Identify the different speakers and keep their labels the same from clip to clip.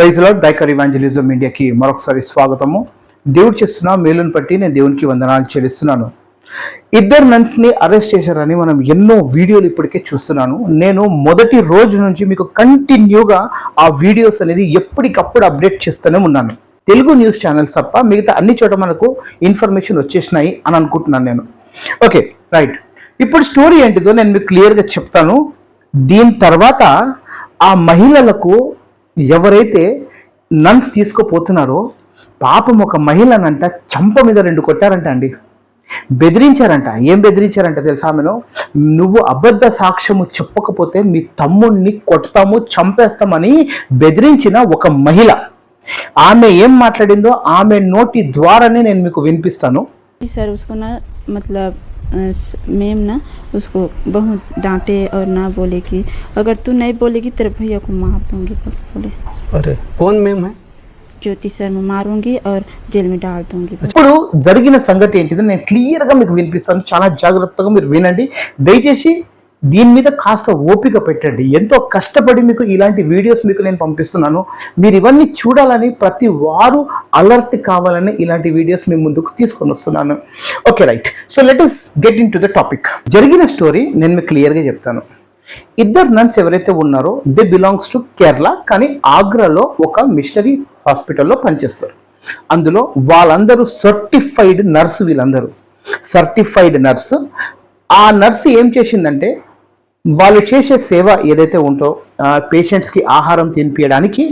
Speaker 1: ప్రైజ్లో lord దైకర్ evangelism ఇండియాకి మరొకసారి స్వాగతము. దేవుడు చేస్తున్న మేలును బట్టి నేను దేవునికి వందనాలు చెల్లిస్తున్నాను. ఇద్దరు నన్స్ని అరెస్ట్ చేశారని మనం ఎన్నో వీడియోలు ఇప్పటికే చూస్తున్నాను. నేను మొదటి రోజు నుంచి మీకు కంటిన్యూగా ఆ వీడియోస్ అనేది ఎప్పటికప్పుడు అప్డేట్ చేస్తూనే ఉన్నాను. తెలుగు న్యూస్ ఛానల్స్ తప్ప మిగతా అన్ని చోట మనకు ఇన్ఫర్మేషన్ వచ్చేసినాయి అని అనుకుంటున్నాను నేను. Okay right. ఇప్పుడు స్టోరీ ఏంటిదో నేను మీకు క్లియర్గా చెప్తాను. దీని తర్వాత ఆ మహిళలకు ఎవరైతే నన్స్ తీసుకుపోతున్నారో పాపం ఒక మహిళనంట చంప మీద రెండు కొట్టారంట అండి బెదిరించారంట ఏం బెదిరించారంట తెలుసా ఆమెను నువ్వు అబద్ధ సాక్ష్యము చెప్పకపోతే మీ తమ్ముడిని కొడతాము చంపేస్తామని బెదిరించిన ఒక మహిళ ఆమె ఏం మాట్లాడిందో ఆమె నోటి ద్వారానే నేను మీకు వినిపిస్తాను
Speaker 2: जी सर उसको ना मतलब अ, स- मैम ना उसको बहुत डांटे और ना बोले कि अगर तू नहीं बोलेगी तेरे भैया को मार दूंगी बोल- बोले
Speaker 3: अरे कौन मैम है
Speaker 2: ज्योति सर मैं मारूंगी और जेल में डाल दूंगी बोले।
Speaker 1: ఇప్పుడు జరిగిన సంగతి ఏంటిదో నేను క్లియర్గా మీకు వినిపిస్తాను చాలా జాగ్రత్తగా మీరు వినండి దయచేసి దీని మీద కాస్త ఓపిక పెట్టండి. ఎంతో కష్టపడి మీకు ఇలాంటి వీడియోస్ మీకు నేను పంపిస్తున్నాను. మీరు ఇవన్నీ చూడాలని ప్రతి వారు అలర్ట్ కావాలని ఇలాంటి వీడియోస్ మీ ముందుకు తీసుకొని వస్తున్నాను. Okay right so let us get into the topic జరిగిన స్టోరీ నేను మీకు క్లియర్గా చెప్తాను. ఇద్దరు నన్స్ ఎవరైతే ఉన్నారో దే బిలాంగ్స్ టు కేరళ కానీ ఆగ్రాలో ఒక మిషనరీ హాస్పిటల్లో పనిచేస్తారు. అందులో వాళ్ళందరూ సర్టిఫైడ్ నర్స్ వీళ్ళందరూ. సర్టిఫైడ్ నర్స్ ఆ నర్స్ ఏం చేసిందంటే వాళ్ళు చేసే సేవ ఏదైతే ఉంటో పేషెంట్స్కి ఆహారం తినిపించడానికి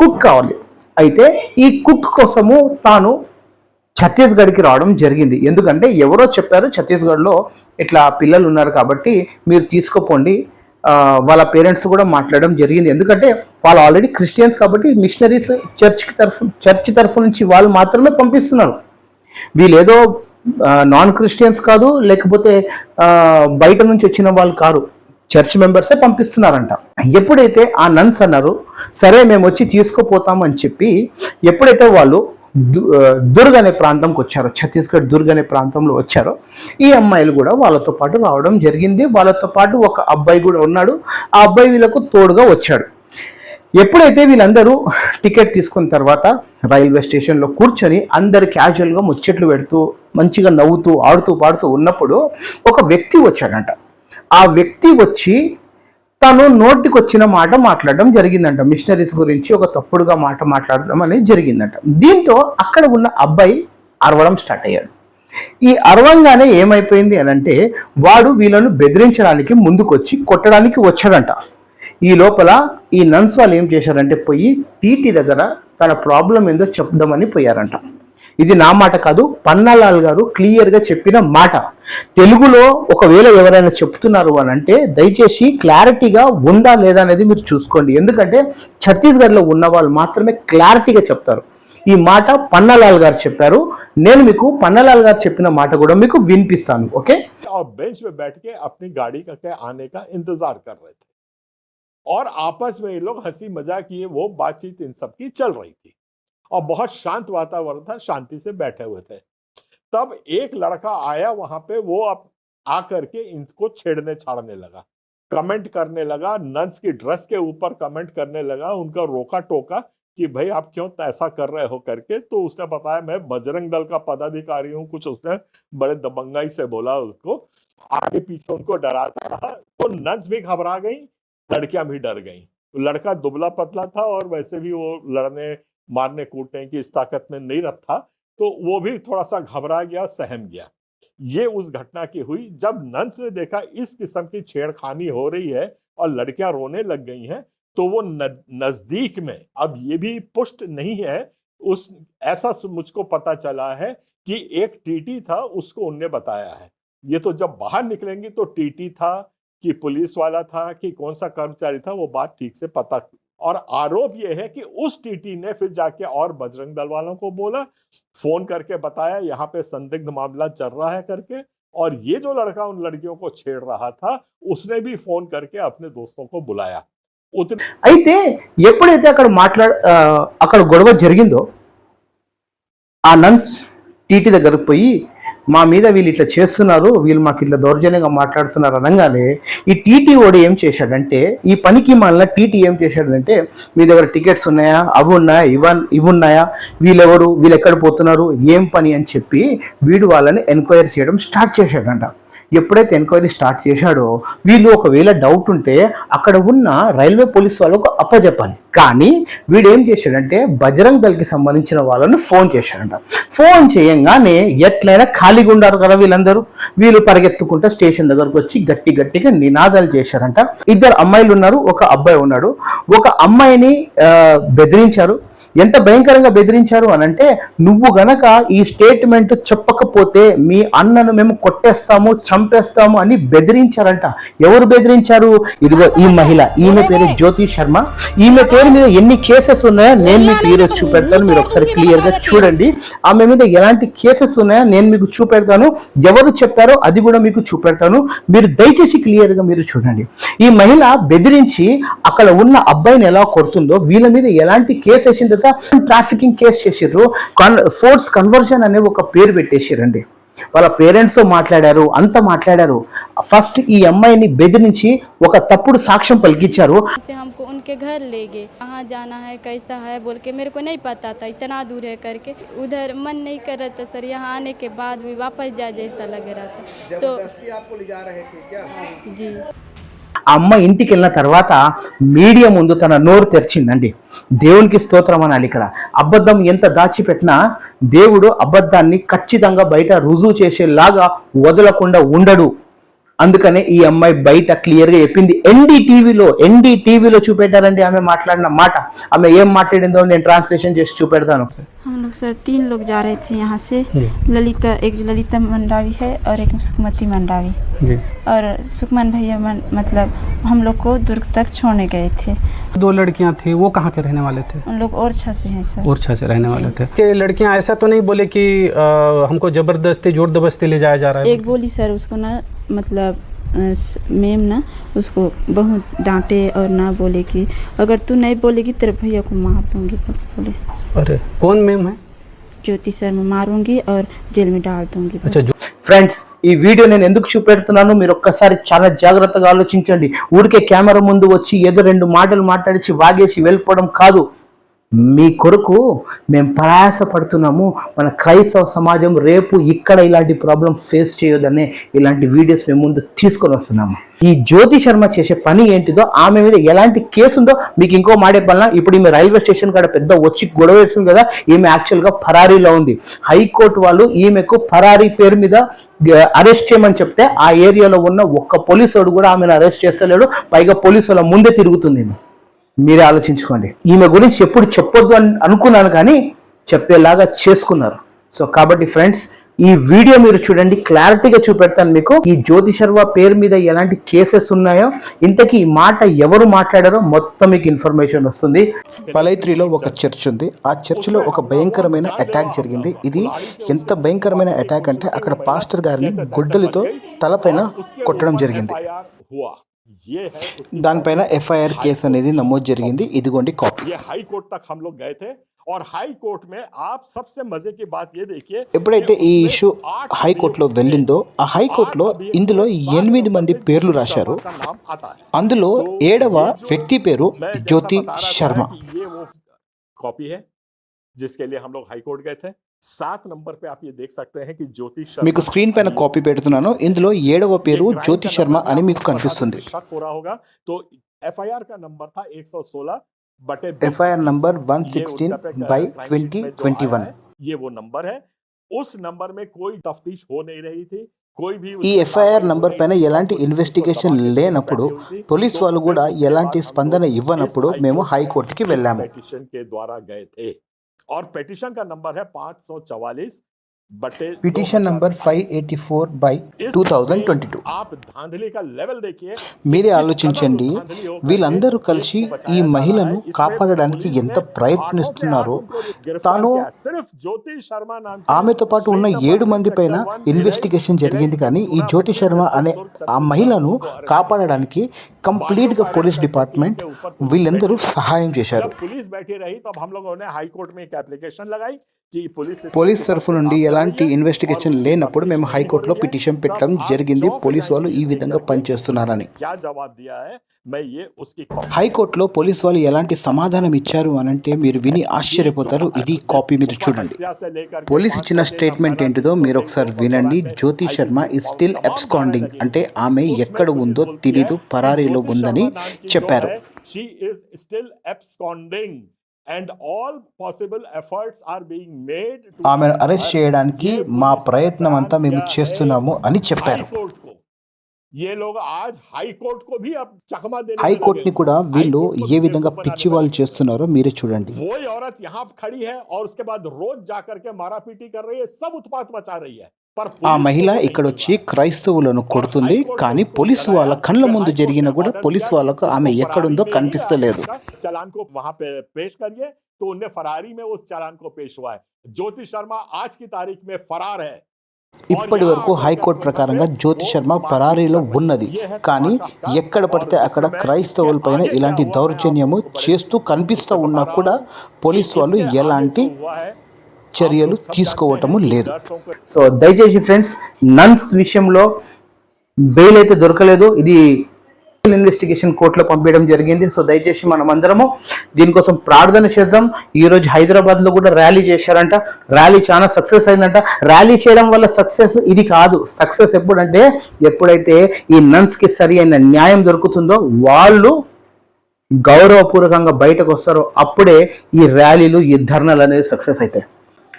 Speaker 1: కుక్ కావాలి. అయితే ఈ కుక్ కోసము తాను ఛత్తీస్గఢ్కి రావడం జరిగింది. ఎందుకంటే ఎవరో చెప్పారు ఛత్తీస్గఢ్లో ఇట్లా పిల్లలు ఉన్నారు కాబట్టి మీరు తీసుకుపోండి. వాళ్ళ పేరెంట్స్ కూడా మాట్లాడడం జరిగింది. ఎందుకంటే వాళ్ళు ఆల్రెడీ క్రిస్టియన్స్ కాబట్టి మిషనరీస్ చర్చ్ తరఫు చర్చ్ తరఫు నుంచి వాళ్ళు మాత్రమే పంపిస్తున్నారు. వీళ్ళేదో నాన్ క్రిస్టియన్స్ కాదు లేకపోతే బయట నుంచి వచ్చిన వాళ్ళు కారు చర్చ్ మెంబర్సే పంపిస్తున్నారంట. ఎప్పుడైతే ఆ నన్స్ అన్నారు సరే మేము వచ్చి తీసుకుపోతాం అని చెప్పి ఎప్పుడైతే వాళ్ళు దుర్గ్ అనే ప్రాంతంకి వచ్చారో ఛత్తీస్గఢ్ దుర్గ్ అనే ప్రాంతంలో వచ్చారో ఈ అమ్మాయిలు కూడా వాళ్ళతో పాటు రావడం జరిగింది. వాళ్ళతో పాటు ఒక అబ్బాయి కూడా ఉన్నాడు. ఆ అబ్బాయి వీళ్ళకు తోడుగా వచ్చాడు. ఎప్పుడైతే వీళ్ళందరూ టికెట్ తీసుకున్న తర్వాత రైల్వే స్టేషన్లో కూర్చొని అందరు క్యాజువల్గా ముచ్చట్లు పెడుతూ మంచిగా నవ్వుతూ ఆడుతూ పాడుతూ ఉన్నప్పుడు ఒక వ్యక్తి వచ్చాడంట. ఆ వ్యక్తి వచ్చి తను నోటికి వచ్చిన మాట మాట్లాడడం జరిగిందంట. మిషనరీస్ గురించి ఒక తప్పుడుగా మాట మాట్లాడడం అనేది జరిగిందంట. దీంతో అక్కడ ఉన్న అబ్బాయి అరవడం స్టార్ట్ అయ్యాడు. ఈ అరవంగానే ఏమైపోయింది అని అంటే వాడు వీళ్ళను బెదిరించడానికి ముందుకొచ్చి కొట్టడానికి వచ్చాడంట. ఈ లోపల ఈ నన్స్ వాళ్ళు ఏం చేశారంటే పోయి టీటీ దగ్గర తన ప్రాబ్లం ఏందో చెప్దామని పోయారంట ఇది నా మాట కాదు పన్నాలాల్ గారు క్లియర్గా చెప్పిన మాట తెలుగులో ఒకవేళ ఎవరైనా చెప్తున్నారు అని అంటే దయచేసి క్లారిటీగా ఉందా లేదా అనేది మీరు చూసుకోండి ఎందుకంటే ఛత్తీస్గఢ్లో ఉన్న వాళ్ళు మాత్రమే క్లారిటీగా చెప్తారు ఈ మాట పన్నాలాల్ గారు చెప్పారు నేను మీకు పన్నాలాల్ గారు చెప్పిన మాట కూడా మీకు వినిపిస్తాను ఓకే
Speaker 4: और बेंच पे बैठ के अपनी गाड़ी का के आने का इंतजार कर रहे थे और आपस में ये लोग हँसी मज़ाक ये वो बातचीत इन सब की चल रही थी। और बहुत शांत वातावरण था, शांति से बैठे हुए थे। तब एक लड़का आया वहाँ पे, वो अब आकर के इनको छेड़ने छाड़ने लगा। कमेंट करने लगा नंस की ड्रेस के ऊपर कमेंट करने लगा, उनका रोका टोका कि, भाई, आप क्यों ऐसा कर रहे हो करके? तो उसने बताया, मैं बजरंग दल का पदाधिकारी हूँ। कुछ उसने बड़े दबंगाई से बोला उसको। आगे पीछे उनको डराता रहा तो नंस भी घबरा गई लड़कियाँ भी डर गई। लड़का दुबला पतला था और वैसे भी वो लड़ने मारने कूटने की इस ताकत में नहीं रखा तो वो भी थोड़ा सा घबरा गया, सहम गया। ये उस घटना की हुई जब नंस ने देखा इस किस्म की छेड़खानी हो रही है और लड़कियाँ रोने लग गई हैं तो वो नज़दीक में, अब ये भी पुष्ट नहीं है, उस, ऐसा मुझको पता चला है कि एक टीटी था, उसको उनने बताया है। ये तो जब बाहर निकलेंगे तो टीटी था कि पुलिस वाला था कि कौन सा कर्मचारी था वो बात ठीक से पता और आरोप ये है कि उस टीटी ने फिर जाके और बजरंग दल वालों को बोला फोन करके बताया यहाँ पे संदिग्ध मामला चल रहा है करके और ये जो लड़का उन लड़कियों को छेड़ रहा था उसने भी फोन करके अपने दोस्तों को बुलाया उतने
Speaker 1: అయితే ఎప్పుడైతే అక్కడ మాట్లాడ ఆ, అక్కడ గొడవ జరిగిందో ఆ నన్స్ టీటీ దగ్గరకు పోయి మా మీద వీళ్ళు ఇట్లా చేస్తున్నారు వీళ్ళు మాకు ఇట్లా దౌర్జన్యంగా మాట్లాడుతున్నారు అనగానే ఈ టీటీ ఓడి ఏం చేశాడంటే ఈ పనికి మళ్ళీ టీటీ ఏం చేశాడంటే మీ దగ్గర టికెట్స్ ఉన్నాయా? అవి ఉన్నాయా? ఇవన్ ఇవి ఉన్నాయా? వీళ్ళెవరు? వీళ్ళు ఎక్కడ పోతున్నారు? ఏం పని అని చెప్పి వీడు వాళ్ళని ఎంక్వైరీ చేయడం స్టార్ట్ చేశాడంట. ఎప్పుడైతే ఎంక్వైరీ స్టార్ట్ చేశాడో వీళ్ళు ఒకవేళ డౌట్ ఉంటే అక్కడ ఉన్న రైల్వే పోలీస్ వాళ్ళకు అప్పజెప్పాలి. కానీ వీడు ఏం చేశాడంటే బజరంగ్ దళకి సంబంధించిన వాళ్ళని ఫోన్ చేశాడంట. ఫోన్ చేయంగానే ఎట్లయినా ఖాళీగా ఉండారు కదా వీళ్ళందరూ. వీళ్ళు పరిగెత్తుకుంటా స్టేషన్ దగ్గరకు వచ్చి గట్టి గట్టిగా నినాదాలు చేశారంట. ఇద్దరు అమ్మాయిలు ఉన్నారు ఒక అబ్బాయి ఉన్నాడు. ఒక అమ్మాయిని బెదిరించారు. ఎంత భయంకరంగా బెదిరించారు అని అంటే నువ్వు గనక ఈ స్టేట్మెంట్ చెప్పకపోతే మీ అన్నను మేము కొట్టేస్తాము చంపేస్తాము అని బెదిరించారంట. ఎవరు బెదిరించారు? ఇదిగో ఈ మహిళ. ఈమె పేరు జ్యోతి శర్మ. ఈమె పేరు మీద ఎన్ని కేసెస్ ఉన్నాయో నేను మీకు ఈరోజు చూపెడతాను. మీరు ఒకసారి క్లియర్గా చూడండి. ఆమె మీద ఎలాంటి కేసెస్ ఉన్నాయో నేను మీకు చూపెడతాను. ఎవరు చెప్పారో అది కూడా మీకు చూపెడతాను. మీరు దయచేసి క్లియర్గా మీరు చూడండి. ఈ మహిళ బెదిరించి అక్కడ ఉన్న అబ్బాయిని ఎలా కొడుతుందో వీళ్ళ మీద ఎలాంటి కేసు వేసిన తర్వాత ట్రాఫికింగ్ కేసు చేసిర్రు కన్ ఫోర్స్ కన్వర్షన్ అనే ఒక పేరు పెట్టేసిరండి వాళ్ళ పేరెంట్స్ తో మాట్లాడారు అంత మాట్లాడారు ఫస్ట్ ఈ అమ్మాయిని బెదిరించి ఒక తప్పుడు సాక్ష్యం పలికించారు
Speaker 5: से हमको उनके घर ले गए कहाँ जाना है कैसा है बोल के मेरे को नहीं पता था इतना दूर है करके उधर मन नहीं कर रहा था सर यहाँ आने के बाद भी वापस जा जैसा लग रहा था तो जी
Speaker 1: ఆ అమ్మ ఇంటికి వెళ్ళిన తర్వాత మీడియా ముందు తన నోరు తెరిచిందండి. దేవునికి స్తోత్రం అనాలి ఇక్కడ. అబద్ధం ఎంత దాచిపెట్టినా దేవుడు అబద్ధాన్ని ఖచ్చితంగా బయట రుజువు చేసేలాగా వదలకుండా ఉండడు. అందుకనే ఈ అమ్మాయి బయట క్లియర్ గా చెప్పింది ఎన్డీ టీవీలో ఎన్డీ టీవీలో చూపెట్టారండి ఆమె మాట్లాడిన మాట ఆమె ఏం మాట్లాడిందో నేను ట్రాన్స్లేషన్ చేసి చూపెడతాను
Speaker 2: हम लोग सर तीन लोग जा रहे थे यहाँ से
Speaker 3: जी।
Speaker 2: ललिता एक ललिता मंडावी है और एक सुखमती मंडावी
Speaker 3: जी
Speaker 2: और सुखमन भैया मन, मतलब हम लोग को दुर्ग तक छोड़ने गए थे
Speaker 3: दो लड़कियां थी वो कहाँ के रहने वाले थे
Speaker 2: उन लोग ओरछा से हैं सर
Speaker 3: ओरछा से रहने वाले थे कि लड़कियां ऐसा तो नहीं बोले कि अ, हमको जबरदस्ती जोर दबस्ती ले जाया जा रहा है
Speaker 2: एक बोली सर उसको ना मतलब अ, स- मैम ना उसको बहुत डांटे और ना बोले कि अगर तू नहीं बोलेगी तेरे भैया को मार दूंगी बोल- बोले
Speaker 3: अरे कौन मैम है
Speaker 2: ज्योति सर मैं मारूंगी और जेल में डाल दूंगी बोले।
Speaker 3: अच्छा जो
Speaker 1: ఫ్రెండ్స్ ఈ వీడియో నేను ఎందుకు చూపెడుతున్నానో మీరు ఒక్కసారి చాలా జాగ్రత్తగా ఆలోచించండి ఊరికే కెమెరా ముందు వచ్చి ఏదో రెండు మాటలు మాట్లాడిచి వాగేసి వెళ్ళిపోవడం కాదు మీ కొరకు మేము ప్రయాసపడుతున్నాము. మన క్రైస్తవ సమాజం రేపు ఇక్కడ ఇలాంటి ప్రాబ్లం ఫేస్ చేయొద్దనే ఇలాంటి వీడియోస్ మేము ముందు తీసుకొని వస్తున్నాము. ఈ జ్యోతి శర్మ చేసే పని ఏంటిదో ఆమె మీద ఎలాంటి కేసు ఉందో మీకు ఇంకో మాడే చెప్పాలన్నా ఇప్పుడు ఈమె రైల్వే స్టేషన్ కాడ పెద్ద వచ్చి గొడవ వేస్తుంది కదా ఈమె యాక్చువల్గా ఫరారీలో ఉంది. హైకోర్టు వాళ్ళు ఈమెకు ఫరారీ పేరు మీద అరెస్ట్ చేయమని చెప్తే ఆ ఏరియాలో ఉన్న ఒక్క పోలీసు కూడా ఆమెను అరెస్ట్ చేస్తలేడు. పైగా పోలీసు ముందే తిరుగుతుంది ఈమె. మీరే ఆలోచించుకోండి. ఈమె గురించి ఎప్పుడు చెప్పొద్దు అని అనుకున్నాను కానీ చెప్పేలాగా చేసుకున్నారు. సో కాబట్టి ఫ్రెండ్స్ ఈ వీడియో మీరు చూడండి క్లారిటీగా చూపెడతాను మీకు. ఈ జ్యోతి శర్మ పేరు మీద ఎలాంటి కేసెస్ ఉన్నాయో ఇంతకీ ఈ మాట ఎవరు మాట్లాడారో మొత్తం మీకు ఇన్ఫర్మేషన్ వస్తుంది.
Speaker 6: పలైత్రిలో ఒక చర్చ్ ఉంది. ఆ చర్చిలో ఒక భయంకరమైన అటాక్ జరిగింది. ఇది ఎంత భయంకరమైన అటాక్ అంటే అక్కడ పాస్టర్ గారిని గుడ్డలతో తలపైన కొట్టడం జరిగింది.
Speaker 4: FIR हुआ ये है उसकी
Speaker 6: దానిపైన ఎఫ్ఐఆర్ కేసు అనేది నమోదు జరిగింది ఇదిగోండి కాపీ
Speaker 4: ये हाई कोर्ट तक हम लोग गए थे और हाई कोर्ट में आप सबसे मजे की बात ये देखिए
Speaker 6: ఎప్పుడైతే ఈ ఇష్యూ హైకోర్టులో వెళ్ళిందో ఆ హైకోర్టులో ఇందులో ఎనిమిది మంది పేర్లు రాశారు
Speaker 4: का नाम आता है
Speaker 6: అందులో ఏడవ వ్యక్తి పేరు
Speaker 4: मैं जैसा
Speaker 6: జ్యోతి
Speaker 4: बता रहा था
Speaker 6: శర్మ
Speaker 4: कि ये वो कॉपी है जिसके लिए हम लोग हाई कोर्ट गए थे सात नंबर पे आप ये देख सकते हैं कि ज्योति शर्मा
Speaker 6: మీకు స్క్రీన్ పైన కాపీ పెడుతున్నాను ఇందులో ఏడవ పేరు జ్యోతి శర్మ అని మీకు కనిపిస్తుంది
Speaker 4: शक हो रहा होगा तो एफआईआर का नंबर था 116 बटे
Speaker 6: ఎఫ్ఐఆర్ నంబర్ వన్
Speaker 4: ये
Speaker 6: సిక్స్టీన్
Speaker 4: उसका पे-
Speaker 6: బై
Speaker 4: crime sheet
Speaker 6: ట్వంటీ
Speaker 4: में जो
Speaker 6: ట్వంటీ
Speaker 4: आया
Speaker 6: వన్
Speaker 4: है, ये वो नंबर है उस नंबर में कोई तफ्तीश हो नहीं रही थी कोई भी
Speaker 6: ఈ
Speaker 4: उसमें
Speaker 6: ఎఫ్ఐఆర్
Speaker 4: कार्रवाई
Speaker 6: నంబర్
Speaker 4: हो
Speaker 6: పైన
Speaker 4: नहीं थी,
Speaker 6: ఎలాంటి
Speaker 4: सब कुछ
Speaker 6: ఇన్వెస్టిగేషన్
Speaker 4: उसको दबा के
Speaker 6: లేనప్పుడు
Speaker 4: बैठी हुई थी।
Speaker 6: పోలీస్
Speaker 4: तो
Speaker 6: వాళ్ళు
Speaker 4: फिर
Speaker 6: కూడా
Speaker 4: उसके
Speaker 6: ఎలాంటి
Speaker 4: बाद हम
Speaker 6: స్పందన
Speaker 4: लोग
Speaker 6: ఇవ్వనప్పుడు
Speaker 4: इस
Speaker 6: మేము
Speaker 4: हाईकोर्ट
Speaker 6: హైకోర్టుకి
Speaker 4: इस
Speaker 6: వెళ్ళాము
Speaker 4: और पेटिशन का नंबर है पाँच सौ
Speaker 6: चवालीस। Number
Speaker 4: 2022
Speaker 6: five eighty four by
Speaker 4: इस
Speaker 6: టూ థౌజండ్
Speaker 4: में
Speaker 6: ట్వంటీ టూ
Speaker 4: आप धांधली का लेवल देखिए
Speaker 6: మీరే
Speaker 4: किस
Speaker 6: ఆలోచించండి
Speaker 4: कदर धांधली हो करके
Speaker 6: వీళ్ళందరూ
Speaker 4: देश
Speaker 6: కలిసి
Speaker 4: को बचाया
Speaker 6: ఈ
Speaker 4: जा रहा
Speaker 6: మహిళను
Speaker 4: है। इसमें
Speaker 6: కాపాడడానికి
Speaker 4: पुलिस
Speaker 6: ఎంత
Speaker 4: ने
Speaker 6: ప్రయత్నిస్తున్నారో
Speaker 4: आठों पे आठ उनको गिरफ्तार
Speaker 6: తాను
Speaker 4: किया। सिर्फ ज्योति शर्मा नाम की
Speaker 6: ఆమెతో పాటు ఉన్న
Speaker 4: स्वीट
Speaker 6: ఏడు
Speaker 4: नंबर
Speaker 6: మంది పైన
Speaker 4: सेक्टर वन
Speaker 6: ఇన్వెస్టిగేషన్
Speaker 4: भिलाई-
Speaker 6: జరిగింది కానీ ఈ
Speaker 4: भिलाई
Speaker 6: జ్యోతి శర్మ
Speaker 4: पुलिस
Speaker 6: అనే
Speaker 4: ने
Speaker 6: ఆ మహిళను కాపాడడానికి కంప్లీట్గా
Speaker 4: बाकियों को
Speaker 6: పోలీస్
Speaker 4: arrest करके
Speaker 6: డిపార్ట్మెంట్
Speaker 4: इसके ऊपर पुलिस
Speaker 6: వీళ్ళందరూ
Speaker 4: बैठी रही।
Speaker 6: సహాయం చేశారు పోలీస్ తరఫు నుండి ఎలాంటి ఇన్వెస్టిగేషన్ లేనప్పుడు మేము హైకోర్టులో పిటిషన్ పెట్టడం జరిగింది. పోలీస్ వాళ్ళు ఈ విధంగా పనిచేస్తున్నారని. హైకోర్టులో పోలీస్ వాళ్ళు ఎలాంటి సమాధానం ఇచ్చారు అనంటే మీరు విని ఆశ్చర్యపోతారు. ఇది కాపీ మీరు చూడండి. పోలీస్ ఇచ్చిన స్టేట్మెంట్ ఏంటిదో మీరు ఒకసారి వినండి. Jyoti Sharma is still absconding అంటే ఆమె ఎక్కడ ఉందో తెలీదు పరారీలో ఉందని చెప్పారు.
Speaker 4: she is still absconding and all possible efforts are being made to
Speaker 6: ఆమెను అరెస్ట్ చేయడానికి మా ప్రయత్నం అంతా మేము చేస్తున్నాము అని చెప్పారు
Speaker 4: हाई कोर्ट को ये लोग आज हाई कोर्ट को भी अब चकमा देने में
Speaker 6: హైకోర్టుని
Speaker 4: लगे।
Speaker 6: కూడా వీళ్ళు
Speaker 4: हाई कोर्ट को
Speaker 6: ఏ
Speaker 4: भी
Speaker 6: విధంగా
Speaker 4: बेवकूफ
Speaker 6: పిచ్చి
Speaker 4: बनाने
Speaker 6: వాళ్ళు
Speaker 4: लगे।
Speaker 6: చేస్తున్నారో మీరే చూడండి
Speaker 4: वही औरत यहाँ खड़ी है और उसके बाद रोज जाकर के मारा पीटी कर रही है सब उत्पात मचा रही है पर
Speaker 6: ఆ
Speaker 4: पुलिस
Speaker 6: మహిళ
Speaker 4: को नहीं
Speaker 6: ఇక్కడ
Speaker 4: मिल
Speaker 6: వచ్చి
Speaker 4: रहा।
Speaker 6: క్రైస్తవులను కొడుతుంది కానీ పోలీసు వాళ్ళ కళ్ళ ముందు జరిగిన కూడా పోలీసు వాళ్ళకు ఆమె ఎక్కడుందో కనిపిస్తలేదు
Speaker 4: चलान को वहां पे पेश करिए तो उन्हें फरारी में उस चालान को पेश हुआ है ज्योति शर्मा आज की तारीख में फरार है
Speaker 6: ఇప్పటి వరకు హైకోర్టు ప్రకారంగా జ్యోతి శర్మ పరారీలో ఉన్నది కానీ ఎక్కడ పడితే అక్కడ క్రైస్తవులపైన ఇలాంటి దౌర్జన్యము చేస్తూ కనిపిస్తూ ఉన్నా కూడా పోలీసు వాళ్ళు ఎలాంటి చర్యలు తీసుకోవటము లేదు.
Speaker 1: సో దయచేసి ఫ్రెండ్స్ నన్స్ విషయంలో బెయిల్ అయితే దొరకలేదు. ఇది ఇన్వెస్టిగేషన్ కోర్టులో పంపించడం జరిగింది. సో దయచేసి మనం అందరము దీనికోసం ప్రార్థన చేద్దాం. ఈరోజు హైదరాబాద్లో హైదరాబాద్లో కూడా ర్యాలీ చేశారంట. ర్యాలీ చాలా సక్సెస్ అయిందంట. ర్యాలీ చేయడం వల్ల సక్సెస్ ఇది కాదు. సక్సెస్ ఎప్పుడంటే ఎప్పుడైతే ఈ నన్స్కి సరి అయిన న్యాయం దొరుకుతుందో వాళ్ళు గౌరవపూర్వకంగా బయటకు వస్తారో అప్పుడే ఈ ర్యాలీలు ఈ ధర్నాలు అనేది సక్సెస్ అవుతాయి.